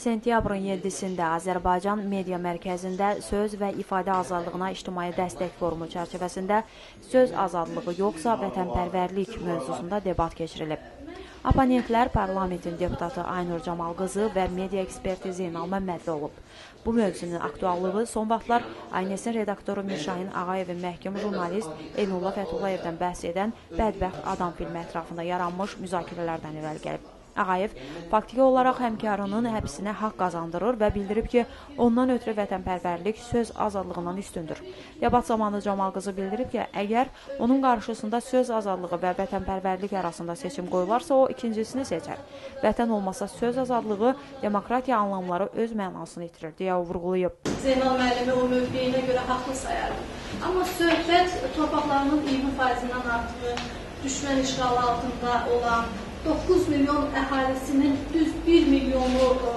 Sentyabrın 7-sində Azərbaycan Media Mərkəzində söz və ifadə azadlığına ictimai dəstək forumu çərçivəsində söz azadlığı yoxsa vətənpərvərlik mövzusunda debat keçirilib. Oponentlər parlamentin deputatı Aynur Camal qızı və media eksperti Zeynal Məmmədli olub. Bu mövzunun aktuallığı son vaxtlar Aynesin redaktoru Mirşahin Ağayevin məhkum jurnalist Elnullah Fətullayevdən bəhs edən Bədbəxt Adam filmi ətrafında yaranmış müzakirələrdən irəli gəlib. Ağayev faktiki olaraq həmkarının həbsinə haqq qazandırır və bildirib ki, ondan ötürü vətənpərvərlik söz azadlığından üstündür. Debat zamanı Camal qızı bildirib ki, əgər onun qarşısında söz azadlığı və vətənpərvərlik arasında seçim qoyularsa, o ikincisini seçər. Vətən olmasa söz azadlığı, demokratiya anlamları öz mənasını itirir, deyə o vurğulayıb. Zeynal müəllimi o mövqeyinə görə haqlı sayarım. Amma söhbət torpaqlarının 20%-dən artığı düşmən işğalı altında olan 9 milyon əhalisinin düz 1 milyonu ə,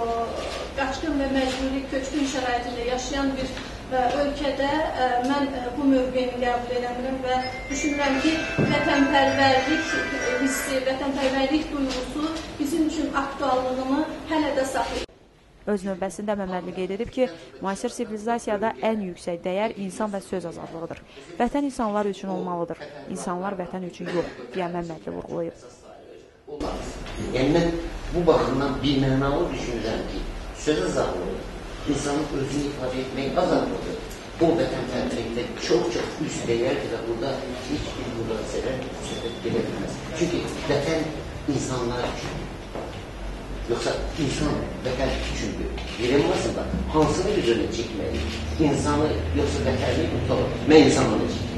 qaçqın və məcburi köçkün şəraitində yaşayan bir ə, ölkədə ə, mən bu mövqeyini qəbul edirəm və düşünürəm ki, vətənpərvərlik hissi, vətənpərvərlik duyğusu bizim üçün aktuallığını hələ də saxlayır. Öz növbəsində Məmmədli qeyd edib ki, müasir sivilizasiyada ən yüksək dəyər insan və söz azadlığıdır. Vətən insanlar üçün olmalıdır. İnsanlar vətən üçün yox, deyə Məmmədli vurğulayıb. Olmaz. Yəni mən bu baxımdan bir mənalı düşünürəm ki, söz azadlığı insanın özünü ifadə etmək azadlığı o vətənpərvərlikdə çox-çox üst dəyərdir və burada heç bir mübahisələr söhbət gedə bilməz. Çünki vətən insanlar üçündür. Yoxsa insan vətən üçündür. Dilemmasında hansını biz önə çəkməliyik? İnsanı yoxsa vətəni tutalım. Mən insanı önə çəkməliyim.